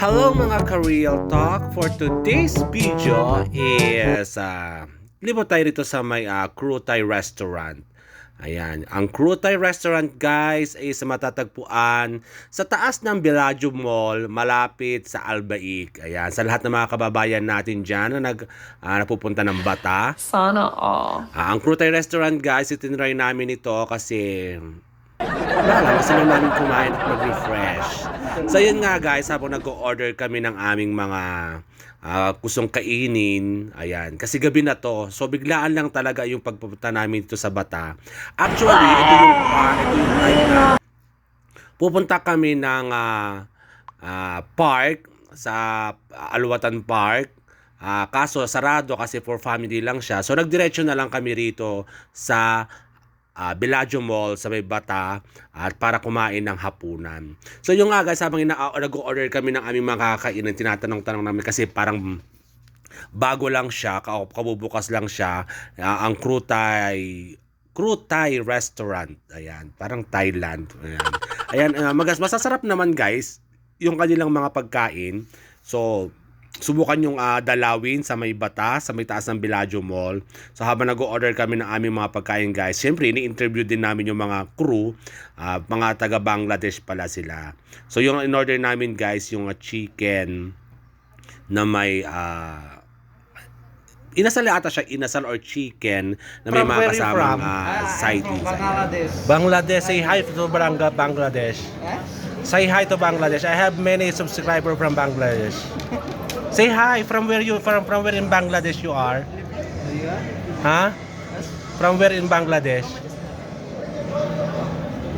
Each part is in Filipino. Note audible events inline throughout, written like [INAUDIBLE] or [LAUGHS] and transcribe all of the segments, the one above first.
Hello mga ka-real talk. For today's video is uh, libo tayo rito sa may uh, Crew Thai Restaurant. Ayan, ang Crew Thai Restaurant guys ay sa matatagpuan sa taas ng Bellagio Mall, malapit sa Albaik. Ayan, sa lahat ng mga kababayan natin dyan na nag, ah, napupunta ng Bata. Sana all. Ah, ang Crew Thai Restaurant guys, itinry namin ito kasi wala lang, gusto lang namin kumain at mag-refresh. So yun nga guys, habang nag-order kami ng aming mga ah, gustong kainin, ayan, kasi gabi na to, so biglaan lang talaga yung pagpupunta namin dito sa Bata. Actually, ito yung, ah, ito yung time na pupunta kami ng ah, ah, park sa Alwatan Park. Ah, kaso sarado kasi for family lang siya. So nagdiretso na lang kami rito sa ah, Bellagio Mall sa may Bata at para kumain ng hapunan. So yung nga guys, habang ina- ah, nag-order kami ng aming mga kakainan, tinatanong-tanong namin kasi parang bago lang siya, ka- kabubukas lang siya, ah, ang Crew Thai Crew Thai Restaurant. Ayan, parang Thailand. Ayan. Ayan, ah, magas masasarap naman guys yung kanilang mga pagkain. So, subukan yung ah, dalawin sa may bata, sa may taas ng Bellagio Mall. So habang nag-order kami ng aming mga pagkain guys, syempre ini-interview din namin yung mga crew, ah, mga taga Bangladesh pala sila. So yung in-order namin guys, yung ah, chicken na may ah, inasal ata siya, inasal or chicken na may From mga kasamang ah, side dish. Bangladesh. Bangladesh, say hi to Baranga, Bangladesh. Say hi to Bangladesh. I have many subscribers from Bangladesh. [LAUGHS] say hi from where you from from where in Bangladesh you are? Huh? From where in Bangladesh?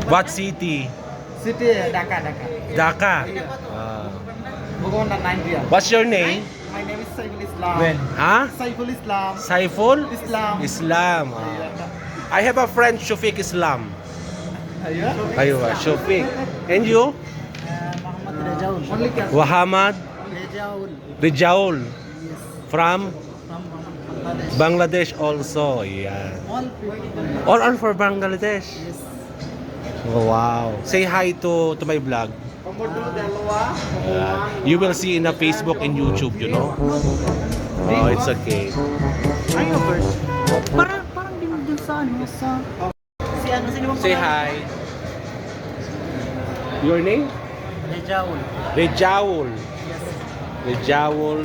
What city? City Dhaka, Dhaka. Dhaka. Ah. What's your name? My name is Saiful Islam. When? Huh? Saiful Islam. Saiful? Islam. Islam. Ah. I have a friend Shafiq Islam. Ayun. Aywa, Shafiq. And you? Muhammad Rejaul. Only Wahamad Rejaul. Rijaul. From From Bangladesh. Bangladesh also. Yeah. All people. All are for Bangladesh. Yes. Oh, wow. Say hi to to my vlog. Uh, you will see in the Facebook and YouTube, you know. Oh, it's okay. Ayun, bird. Parang, parang din dun sa ano, sa... Si ano, sino bang Say hi. Your name? Rejaul. Rejaul. Yes. Rejaul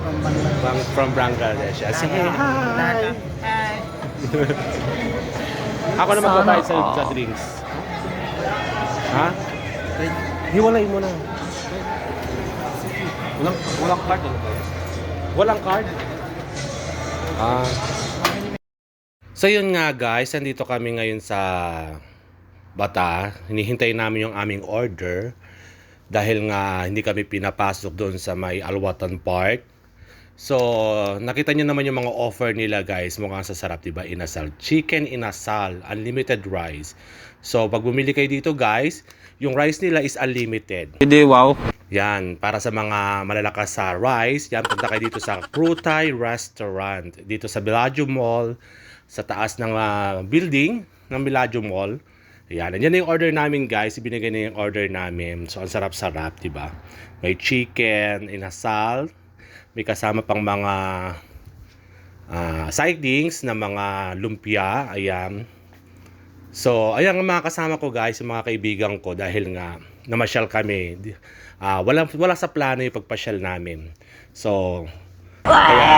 From Bangladesh. from, from Bangladesh. Yeah, Say hi. Hi. Ako na magbabayad sa, sa drinks. Ha? Hiwalay mo na. Walang, walang card. Walang card? Ah. So yun nga guys, nandito kami ngayon sa Bata. Hinihintay namin yung aming order dahil nga hindi kami pinapasok doon sa may Alwatan Park. So, nakita niyo naman yung mga offer nila guys. Mukhang sasarap, diba? Inasal. Chicken inasal. Unlimited rice. So, pag bumili kayo dito guys, yung rice nila is unlimited. Hindi, wow. Yan, para sa mga malalakas sa rice, yan, punta kayo dito sa Thai Restaurant. Dito sa Bellagio Mall, sa taas ng ah, building ng Bellagio Mall. Yan, yan na yung order namin guys. Ibinigay na yung order namin. So, ang sarap-sarap, di ba? May chicken, inasal, may kasama pang mga ah, sidings na mga lumpia. Ayan. So, ayan ang mga kasama ko guys, yung mga kaibigan ko dahil nga namasyal kami. Ah, wala wala sa plano yung pagpasyal namin. So, kaya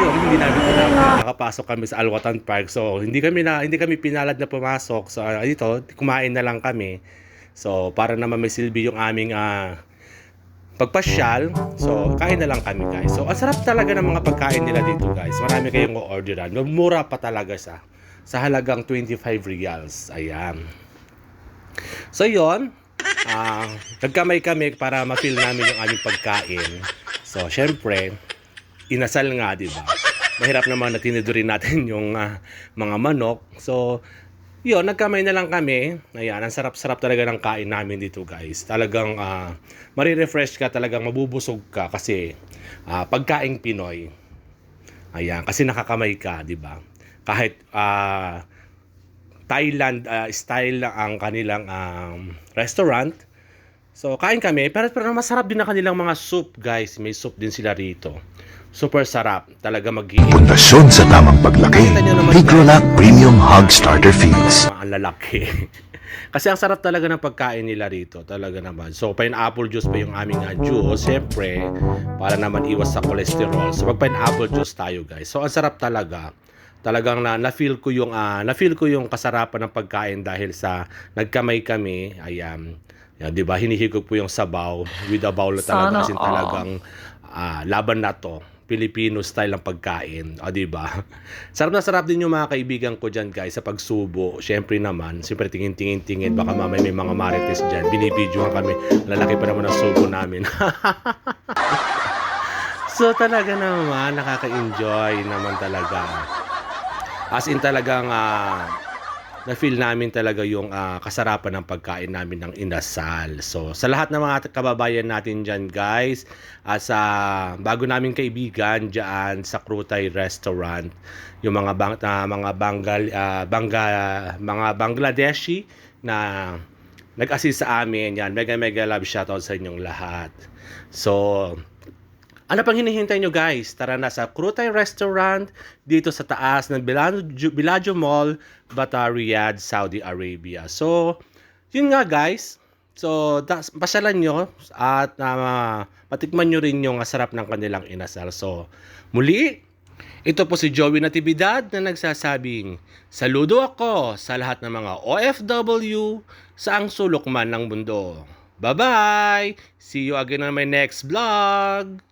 yun, hindi namin pinapasok. Nakapasok kami sa Alwatan Park. So, hindi kami na hindi kami pinalad na pumasok. So, ah, dito, kumain na lang kami. So, para naman may silbi yung aming ah, pagpasyal. So, kain na lang kami guys. So, ang sarap talaga ng mga pagkain nila dito guys. Marami kayong orderan. Mura pa talaga sa sa halagang 25 reals. Ayan. So, yon ah nagkamay kami para ma-feel namin yung aming pagkain. So, syempre, inasal nga, di ba? Mahirap naman na tinidurin natin [LAUGHS] yung ah, mga manok. So, yun, nagkamay na lang kami. Ayan, ang sarap-sarap talaga ng kain namin dito, guys. Talagang ah, marirefresh ka, talagang mabubusog ka kasi ah, pagkaing Pinoy. Ayan, kasi nakakamay ka, di ba? Kahit ah, Thailand ah, style ang kanilang um, restaurant. So, kain kami. Pero, pero masarap din ang kanilang mga soup, guys. May soup din sila rito. Super sarap. Talaga mag Pundasyon sa tamang paglaki. Tigrolac Premium Hog Starter Feeds. [LAUGHS] Ang lalaki. [LAUGHS] Kasi ang sarap talaga ng pagkain nila rito. Talaga naman. So, pineapple juice pa yung aming uh, juice. Siyempre, para naman iwas sa cholesterol. So, mag pineapple juice tayo, guys. So, ang sarap talaga. Talagang na, na-feel ko yung ah, na-feel ko yung kasarapan ng pagkain dahil sa nagkamay kami. Ayan. Yan, 'di ba? Hinihigop po yung sabaw with a bowl talaga Sana kasi all. talagang ah, laban na to. Filipino style ang pagkain. O, di ba? [LAUGHS] Sarap na sarap din yung mga kaibigan ko dyan, guys, sa pagsubo. Siyempre naman, siyempre tingin-tingin-tingin. Baka mamaya may mga marites dyan. Binibidyohan kami. Lalaki pa naman ang subo namin. [LAUGHS] so, talaga naman, nakaka-enjoy naman talaga. As in talagang ah, na-feel namin talaga yung ah, kasarapan ng pagkain namin ng inasal. So, sa lahat ng mga kababayan natin dyan, guys, at sa bago naming kaibigan dyan sa Krutay Restaurant, yung mga bang, ah, mga Bangal, ah, Bangga, mga Bangladeshi na nag-assist sa amin. Yan, mega mega love shoutout sa inyong lahat. So, ano pang hinihintay nyo guys? Tara na sa Krutay Restaurant dito sa taas ng Bellagio Mall, Bata Riyadh, Saudi Arabia. So, yun nga guys. So, das, pasyalan nyo at uh, patikman nyo rin yung sarap ng kanilang inasal. So, muli, ito po si Joey Natividad na nagsasabing, Saludo ako sa lahat ng mga OFW sa ang sulok man ng mundo. Bye-bye! See you again on my next vlog!